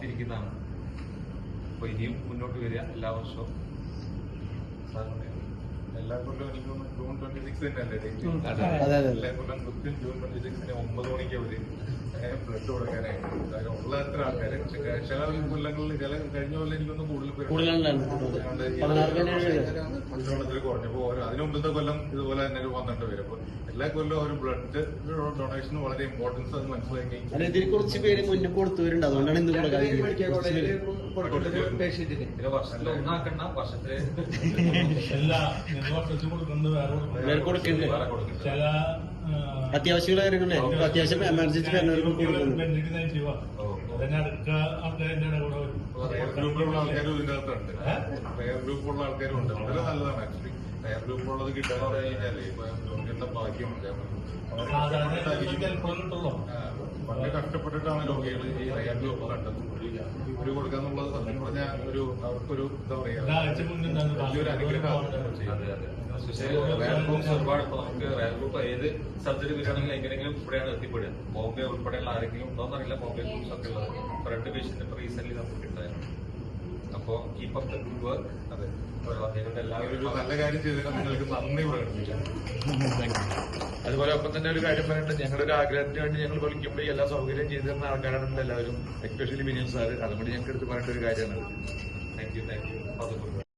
കാത്തിരിക്കുന്നതാണ്. അപ്പൊ ഇനിയും മുന്നോട്ട് വരിക എല്ലാ വർഷവും. എല്ലാ കൊല്ലം എനിക്ക് ജൂൺ ട്വന്റി സിക്സ് തന്നെയല്ലേ ഡേറ്റ് എല്ലാ കൊല്ലം കൃത്യം ജൂൺ ട്വന്റി സിക്സിന് ഒമ്പത് മണിക്ക് അവർ ബ്ലഡ് കൊടുക്കാനായിട്ട് കാരണം ഉള്ള അത്ര ആൾക്കാര്? പക്ഷെ ചില കൊല്ലങ്ങളിൽ ചില കഴിഞ്ഞ കൊല്ലം എനിക്കൊന്നും കൂടുതൽ പേര് കൂടുതലുണ്ടായിരുന്നു. അതുകൊണ്ട് ഈ പതിനാറ് പേര് പച്ചവെള്ളത്തിൽ കുറഞ്ഞപ്പോ ഓരോ അതിന് മുമ്പത്തെ കൊല്ലം ഇതുപോലെ തന്നെ ഒരു പന്ത്രണ്ട് പേര്. അപ്പൊ എല്ലാ കൊല്ലവും ഒരു ബ്ലഡ് ഡൊണേഷന് വളരെ ഇമ്പോർട്ടൻസ് അത് മനസ്സിലാക്കി ഇതിൽ കുറച്ച് പേര് മുന്നേ കൊടുത്തവരുണ്ട്. അതുകൊണ്ടാണ് ഇന്ന് വർഷത്തിൽ ഒന്നാക്കണ്ട. വർഷത്തിൽ എല്ലാ വർഷത്തിൽ കൊടുക്കുന്നത് വേറെ. ചില അത്യാവശ്യമുള്ള കാര്യങ്ങളെ അത്യാവശ്യം എമർജൻസി വരുന്നവർക്ക് കൊടുക്കുന്നു ഗ്രൂപ്പിലുള്ള ആൾക്കാരും ഗ്രൂപ്പുള്ള ആൾക്കാരും ഉണ്ട്. വളരെ നല്ലതാണ് ആക്ച്വലി ഗ്രൂപ്പുള്ളത് കിട്ടാന്ന് പറഞ്ഞു കഴിഞ്ഞാൽ ഇപ്പൊ വളരെ കഷ്ടപ്പെട്ടിട്ടാണ് രോഗികൾ ഈ റയർ ഗ്രൂപ്പ് കണ്ടത്. ഒരു കൊടുക്കാന്നുള്ളത് സത്യം ഒരു അവർക്കൊരു എന്താ പറയാ വലിയൊരു അനുഗ്രഹമാണ് ഗ്രൂപ്പ്സ് ഒരുപാട് ഇപ്പൊ നമുക്ക് റയൽ ഗ്രൂപ്പ് ഏത് സർജറി വരികയാണെങ്കിൽ എങ്ങനെയെങ്കിലും ഇവിടെയാണ് എത്തിപ്പെടുക. ബോംബെ ഉൾപ്പെടെയുള്ള ആരെങ്കിലും ഉണ്ടോന്നറിയില്ല ബോംബെ ഗ്രൂപ്പ്സ് ഒക്കെ ഉള്ളത്. ഫ്രണ്ട് രണ്ട് പേഷ്യന്റ് ഇപ്പൊ റീസെന്റ് നമുക്ക് കിട്ടാൻ അപ്പോ keep of the good work അതെ. അതുകൊണ്ട് ഒരു എല്ലാവരും നല്ല കാര്യം ചെയ്തതിന് നിങ്ങൾക്ക് നന്ദി പ്രകടിപ്പിക്കാം അതുപോലെ ഒപ്പം തന്നെ ഒരു കാര്യം പറയുന്നത് ഞങ്ങളുടെ ഒരു ആഗ്രഹത്തിന് വേണ്ടി ഞങ്ങൾ വിളിക്കുമ്പോൾ എല്ലാ സൗകര്യം ചെയ്തു തരുന്ന ആൾക്കാരാണ് എല്ലാവരും. എസ്പെഷ്യലി വിനീത് സാർ അതുകൊണ്ട് ഞങ്ങൾക്ക് എടുത്ത് പറയേണ്ട ഒരു കാര്യമാണ്. Thank you thank you